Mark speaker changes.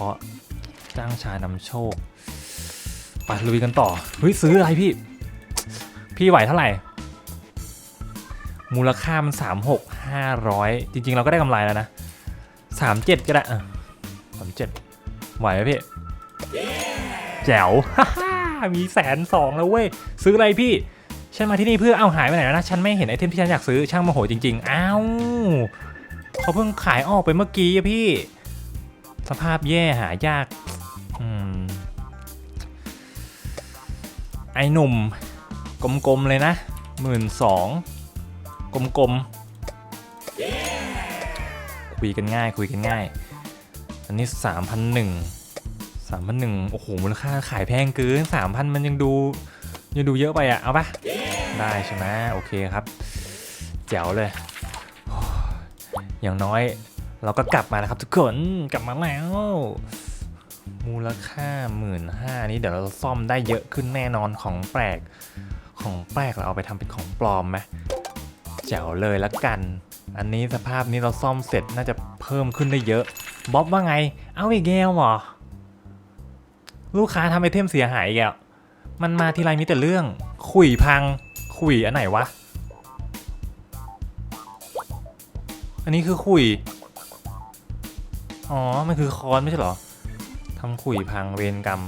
Speaker 1: ราะจ้างชายนำโชคไปลุยกันต่อเฮ้ยซื้ออะไรพี่ พี่ไหวเท่าไหร่ มูลค่ามันสามหกห้าร้อยจริง ๆ เราก็ได้กำไรแล้วนะสามเจ็ดก็ได้สามเจ็ดไหวไหมพี่แจ๋วมีแสนสองแล้วเว้ย ซื้ออะไรพี่ ฉันมาที่นี่เพื่อเอาหายไปไหนแล้วนะ ฉันไม่เห็นไอเทมที่ฉันอยากซื้อช่างโมโหจริง ๆ อ้าวเขาเพิ่งขายออกไปเมื่อกี้อะพี่ สภาพแย่หายากอไอหนุ่ม กลมๆเลยนะหมื่นสองกลมๆ คุยกันง่าย คุยกันง่าย อันนี้สามพันหนึ่งสามพันหนึ่งโอ้โห มูลค่าขายแพงเกินสามพันมันยังดู ยังดูเยอะไปอะเอาปะได้ใช่ไหมโอเคครับ แจ๋วเลย อย่างน้อย เราก็กลับมาแล้วครับทุกคนกลับมาแล้ว มูลค่าหมื่นห้านี้เดี๋ยวเราซ่อมได้เยอะขึ้นแน่นอนของแปลกของแปลกเราเอาไปทำเป็นของปลอมไหมแจ๋วเลยละกัน อันนี้สภาพนี้เราซ่อมเสร็จน่าจะเพิ่มขึ้นได้เยอะบ๊อบว่าไง เอาอีกแก้วเหรอลูกค้าทำไอเทมเสียหายอีกมันมาทีไรมีแต่เรื่อง ขุยพัง ขุยอันไหนวะ อันนี้คือขุย อ๋อ มันคือคอนไม่ใช่เหรอทำขุยพังเวรกรรม